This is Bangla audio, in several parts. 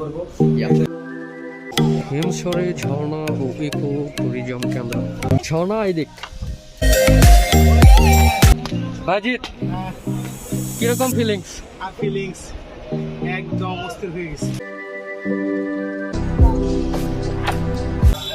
করব। হিমসরে ঝর্ণা ও ইকো ট্যুরিজম কেন্দ্র। ঝর্ণা এদিক বাজিত কীরকম ফিলিংস আর ফিলিংস একদম অস্থির হয়ে গেছে।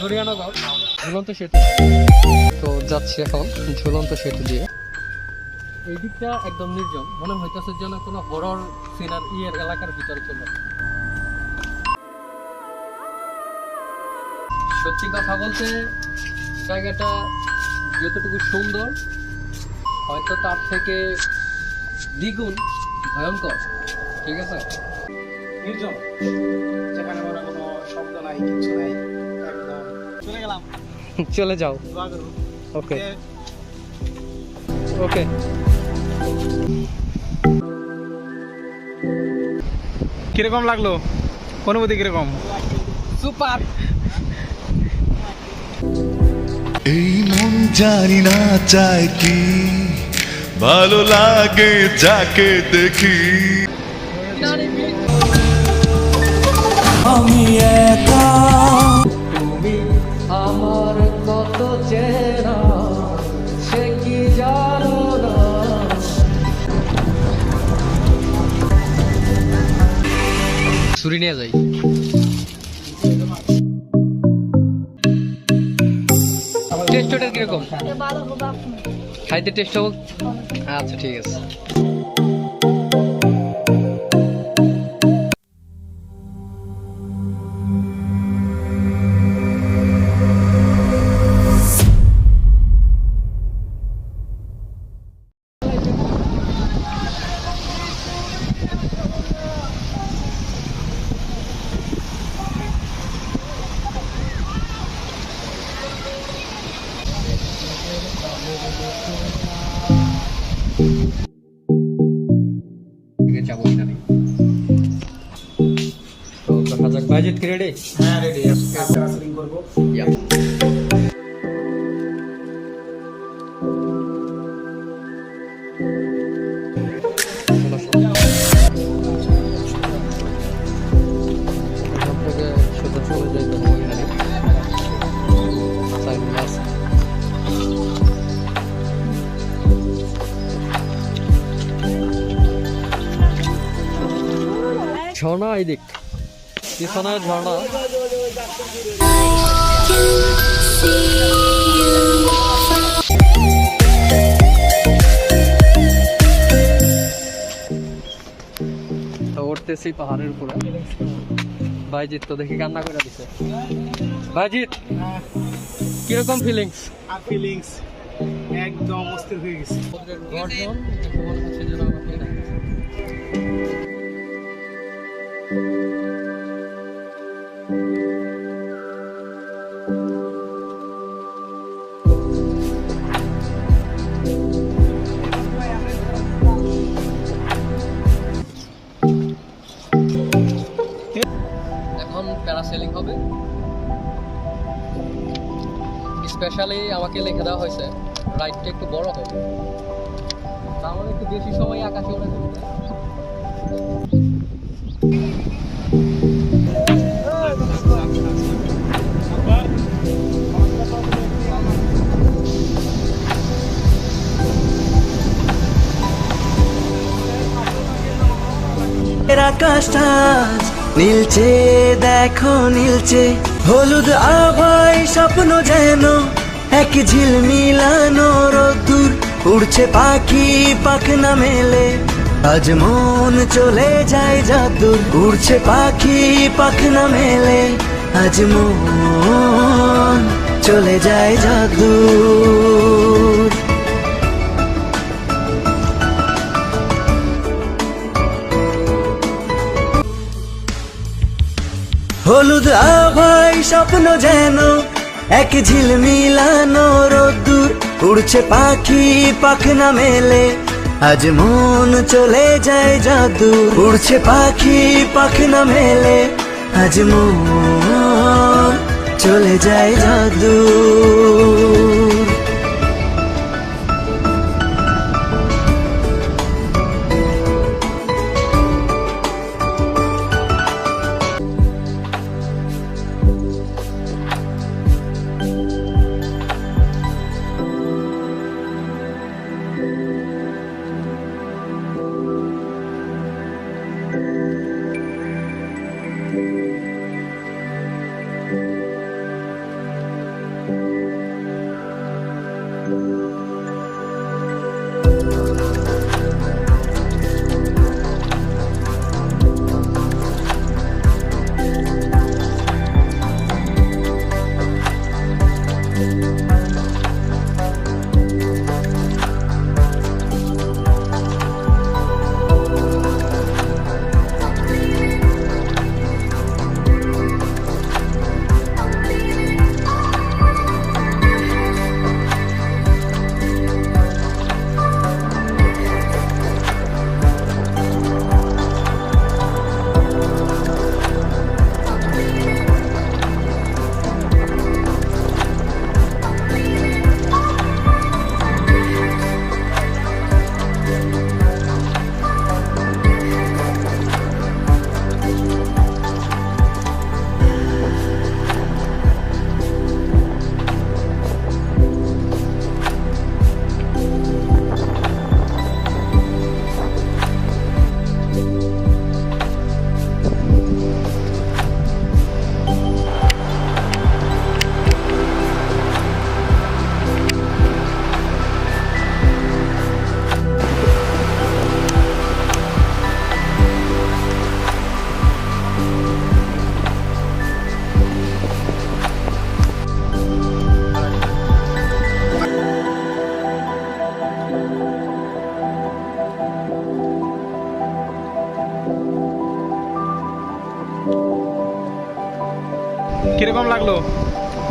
হরিয়ানাগর ঝুলন্ত সেতু। তো যাচ্ছি এখন ঝুলন্ত সেতু দিয়ে। এই দিকটা একদম নির্জন। মনে হইতেছে যেন কোনো হরর সিনার ইয়ের এলাকার ভিতরে চলে সত্যি কথা বলতে জায়গাটা যতটুকু সুন্দর হয়তো তার থেকে দ্বিগুণ ভয়ঙ্কর। ঠিক আছে? নির্জন যেখানে মনে কোনো শব্দ নাই কিছু নাই একদম চলে গেলাম। চলে যাও। ওকে ওকে কীরকম লাগল? অনুভূতি কীরকম? সুপার এই মন জানি না চায় কি। ভালো লাগে যাকে দেখি। আমি তুমি আমার কত চেনা সে কি জানো না? ছুরি নিয়ে যাই। টেস্ট কীরকম? খাইতে টেস্ট হোক। আচ্ছা ঠিক আছে। দিকে যাব ঝর্ণা এদিক পিছনে ঝর্ণা। উঠতেছি পাহাড়ের উপরে। ভাইজিৎ তো দেখি কান্না করে দিছে। ভাইজিৎ কীরকম ফিলিংস আর ফিলিংস একদম অস্থির হয়ে গেছে। প্যারাসেলিং হবে। স্পেশালি আমাকে লিখে দেওয়া হয়েছে রাইডটা একটু বড় হবে মানে একটু বেশি সময় আকাশে ফেলবে এর আকাশটা নীলচে, দেখো নীলচে। হলুদ আভাই স্বপ্ন যেন, এক ঝিল মিলানো রোদ্দুর। উড়ছে পাখি পাখ না মেলে। আজ মন চলে যায় জাদুর, উড়ছে পাখি পাখ না মেলে। আজ মন চলে যায় জাদুর। হলুদ আভাই স্বপ্ন যেন, এক ঝিল মিলানো রোদ্দুর, উড়ছে পাখি পাখ না মেলে। আজ মন চলে যায় জাদু। উড়ছে পাখি, পাখ না মেলে। আজ মন চলে যায় জাদু।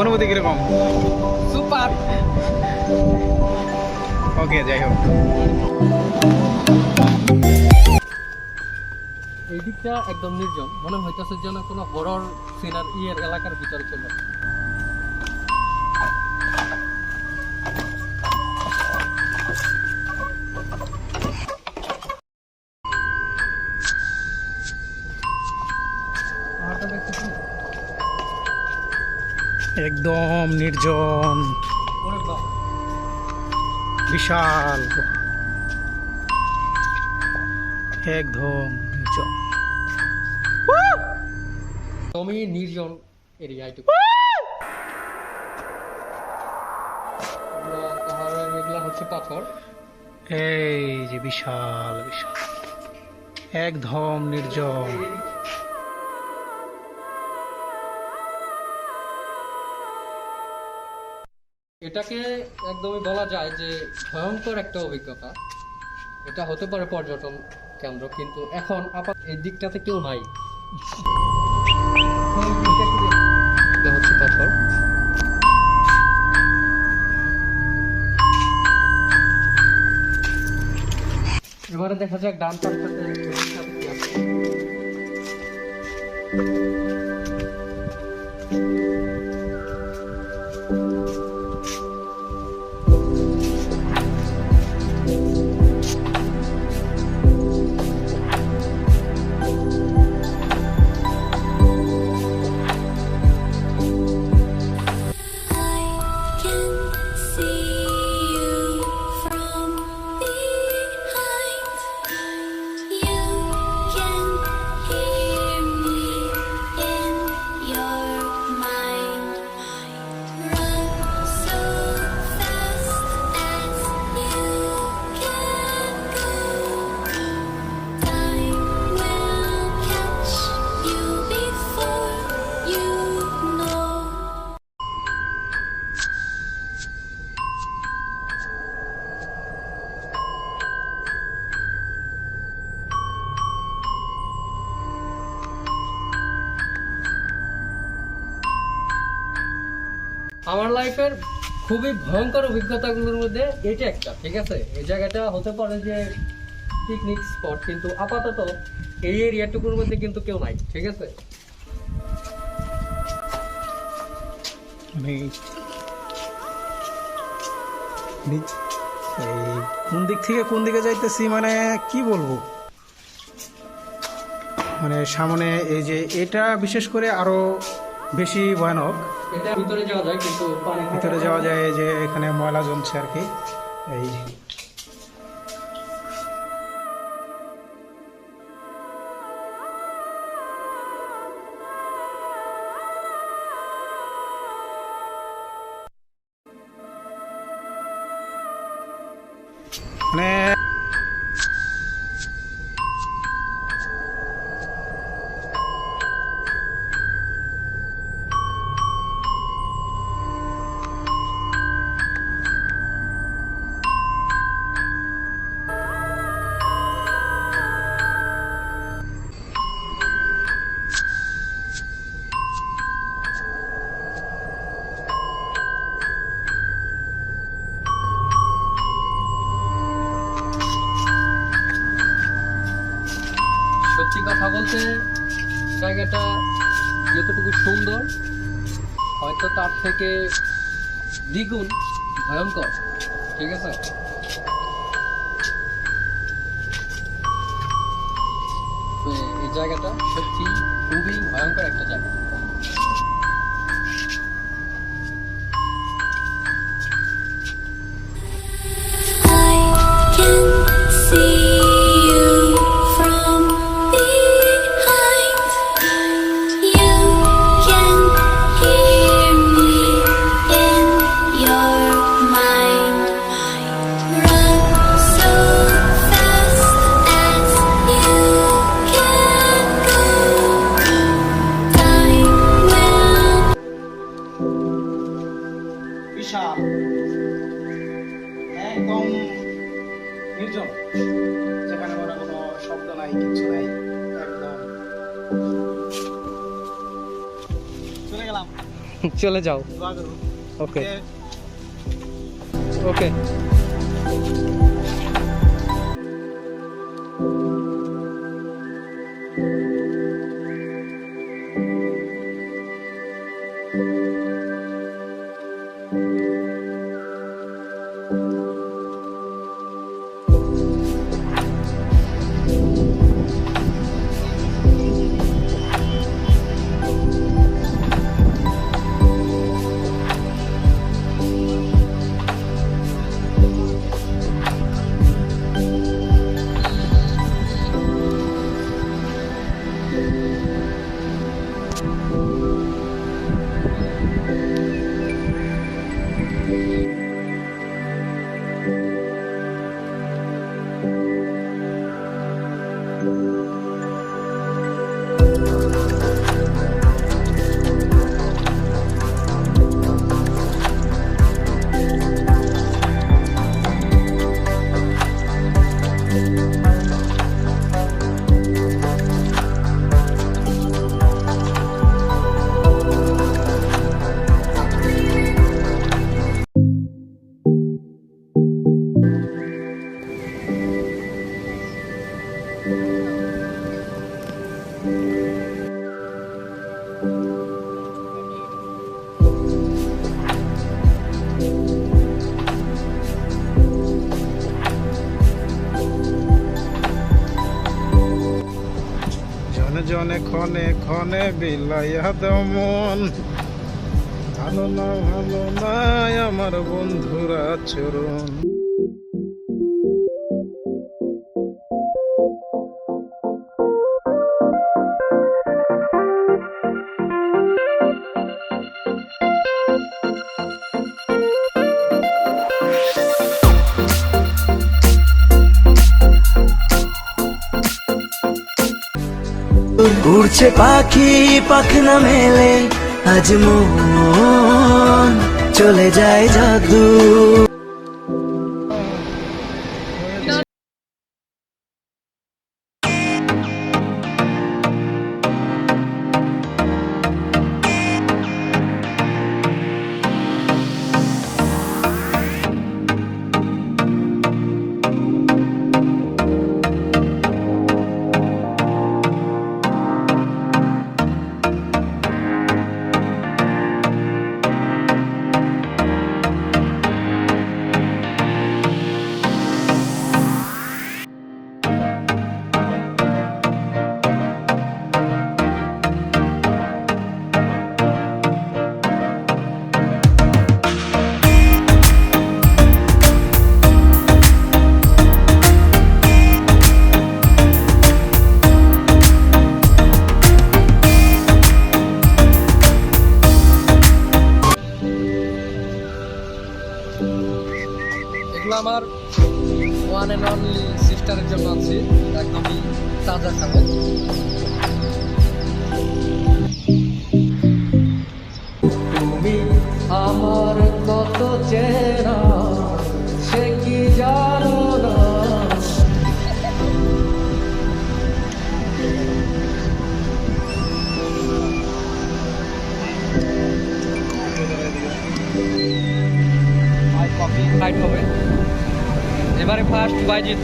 অনুভূতি কীরকম? সুপার। ওকে যাই হোক। এই দিকটা একদম নির্জন। মনে হইতেছে যেন কোনো হরর সিনার ইয়ের এলাকার ভিতরে চলে একদম নির্জন। বিশাল। একদম নির্জন। আমি নির্জন এরিয়া এগুলা হচ্ছে পাথর। এই যে বিশাল বিশাল। একদম নির্জন। এটাকে একদমই বলা যায় যে ভয়ঙ্কর একটা অভিজ্ঞতা। এটা হতে পারে পর্যটন কেন্দ্র, কিন্তু এখন আপাত এই দিকটাতে কেউ নাই। এবারে দেখা যাক ডান পাশটাতে আমার লাইফের খুবই ভয়ঙ্কর অভিজ্ঞতাগুলোর মধ্যে এটা একটা, ঠিক আছে? এই জায়গাটা হতে পারে যে পিকনিক স্পট কিন্তু আপাতত এই এরিয়াটুকুর মধ্যে কিন্তু কেউ নাই, ঠিক আছে? কোন দিক থেকে কোন দিকে যাইতেছি মানে কি বলব? মানে সামনে এই যে এটা বিশেষ করে আরও বেশি ভয়ানক। ভিতরে যাওয়া যায় কিন্তু ভিতরে যাওয়া যায় যে এখানে ময়লা জমছে আর কি। এই যতটুকু সুন্দর, হয়তো তার থেকে দ্বিগুণ ভয়ঙ্কর। ঠিক আছে? এই জায়গাটা সত্যি খুবই ভয়ঙ্কর একটা জায়গা। যাও। দোয়া জনে ক্ষণে ক্ষণে বিলাইয়া মন। ভালো না ভালো নাই আমার বন্ধুরা চরণ। উড়ছে পাখি পাখনা মেলে আজ মন চলে যায় জাদু। তাজা খাবার তুমি আমার কত চেনা সে কি জানো না ফাইট হবে এবারে ফার্স্ট বাইজিৎ